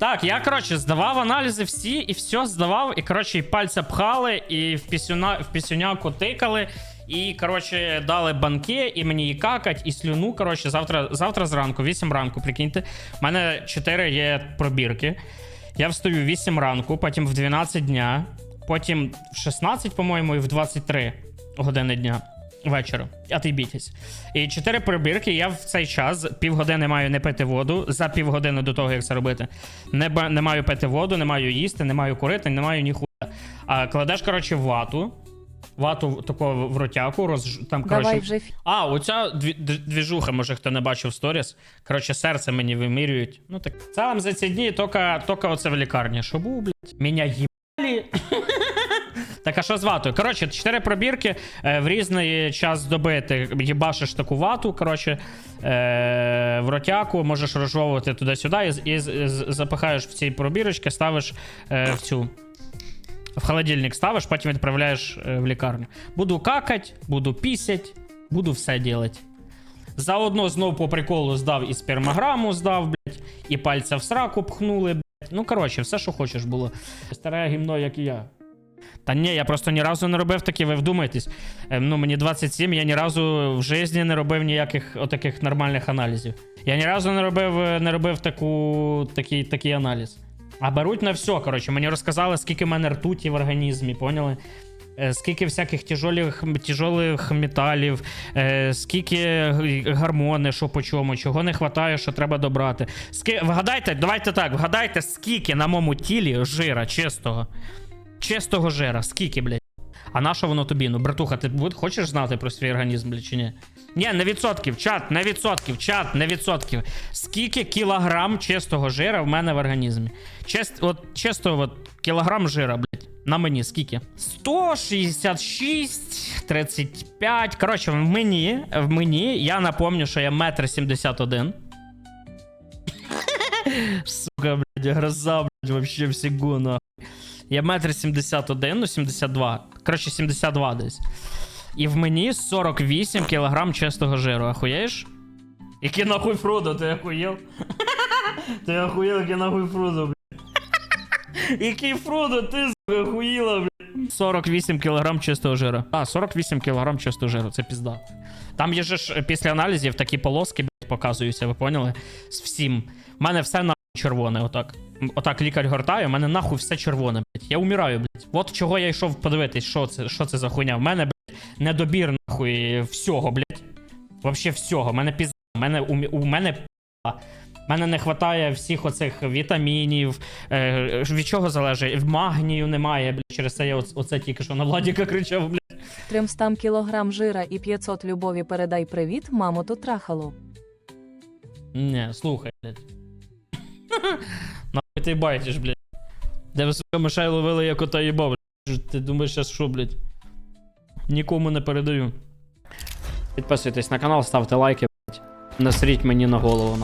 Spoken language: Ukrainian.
Так, я, коротше, здавав аналізи всі, і все здавав, і, коротше, і пальця пхали, і в, пісюна, в пісюняку тикали, і, коротше, дали банки, і мені і какать, і слюну. Коротше, завтра, завтра зранку, 8 ранку, прикиньте. У мене 4 є пробірки. Я встаю в 8 ранку, потім в 12 дня, потім в 16, по-моєму, і в 23 години дня. Вечора, а ти бійтесь. І чотири пробірки. Я в цей час півгодини маю не пити воду за півгодини до того, як це робити. Не, ба- не маю пити воду, не маю їсти, не маю курити, не маю ніхуя. А кладеш, коротше, вату. Вату такого в ротяку, роз... там, коротше. Давай вже А, оця дві, двіжуха, може хто не бачив сторіс. Коротше, серце мені вимірюють. Ну так. Сам за ці дні тільки, оце в лікарні. Що був, блядь? Мене. А що з ватою? Коротше, чотири пробірки е, в різний час доби ти їбашиш таку вату, коротше, е, в ротяку, можеш розжовувати туди-сюди і, і, з- запихаєш в ці пробірочки, ставиш е, в цю. В холодильник ставиш, потім відправляєш е, в лікарню. Буду какать, буду пісять, буду все делать. Заодно знов по приколу здав і спермограму здав, блядь, і пальця в сраку пхнули, блядь. Ну, коротше, все, що хочеш було. Старе гімно, як і я. Та ні, я просто ні разу не робив такі, ви вдумайтесь. Ем, ну, мені 27, я ні разу в житті не робив ніяких отаких нормальних аналізів. Я ні разу не робив, е, не робив таку, такий, такий аналіз. А беруть на все, коротше. Мені розказали, скільки в мене ртуті в організмі, поняли? Е, Скільки всяких тяжолих, тяжолих металів, е, скільки гормони, що по чому, чого не вистачає, що треба добрати. Ски... Вгадайте, давайте так, вгадайте, скільки на моєму тілі жира чистого. Чистого жира, скільки, блядь. А на що воно тобі? Ну, братуха, ти хочеш знати про свій організм, блядь, чи ні? Ні, не відсотків, чат, не відсотків, чат, не відсотків. Скільки кілограм чистого жира в мене в організмі? Чист, от чисто от, кілограм жира, блядь. На мені скільки? 166, 35. Коротше, в мені, в мені, я напомню, що я метр 71. Сука, блядь, гроза, блядь, вообще всего, нахуй. Я метр 71, ну 72. Коротше, 72 десь. І в мені 48 кілограм чистого жиру. Ахуєш? Який нахуй Фродо, ти ахуєл? Ти ахуєл, який нахуй Фродо, блядь. Який Фродо, ти сука, охуїла, блядь. 48 кілограм чистого жиру. А, 48 кілограм чистого жиру, це пізда. Там є ж після аналізів такі полоски, блядь, показуються, ви поняли? З всім. У мене все нахуй червоне, отак. Отак лікар гортає, у мене нахуй все червоне, блядь. Я умираю, блядь. От чого я йшов подивитись, що це, що це за хуйня. В мене, блядь, недобір нахуй всього, блядь. Вообще всього. У мене пізда. У мене, у, у мене пізда. У мене не вистачає всіх оцих вітамінів. Е, від чого залежить? Магнію немає, блядь. Через це я оц- оце тільки що на Владіка кричав, блядь. 300 кілограм жира і 500 любові передай привіт, мамоту трахалу. Не, слухай, блядь. Нахуй ти байтиш, блядь. Де ви, сука, мишей ловили, як ота їбав, блядь. Ти думаєш, зараз що, блядь? Нікому не передаю. Підписуйтесь на канал, ставте лайки, блядь. Насріть мені на голову.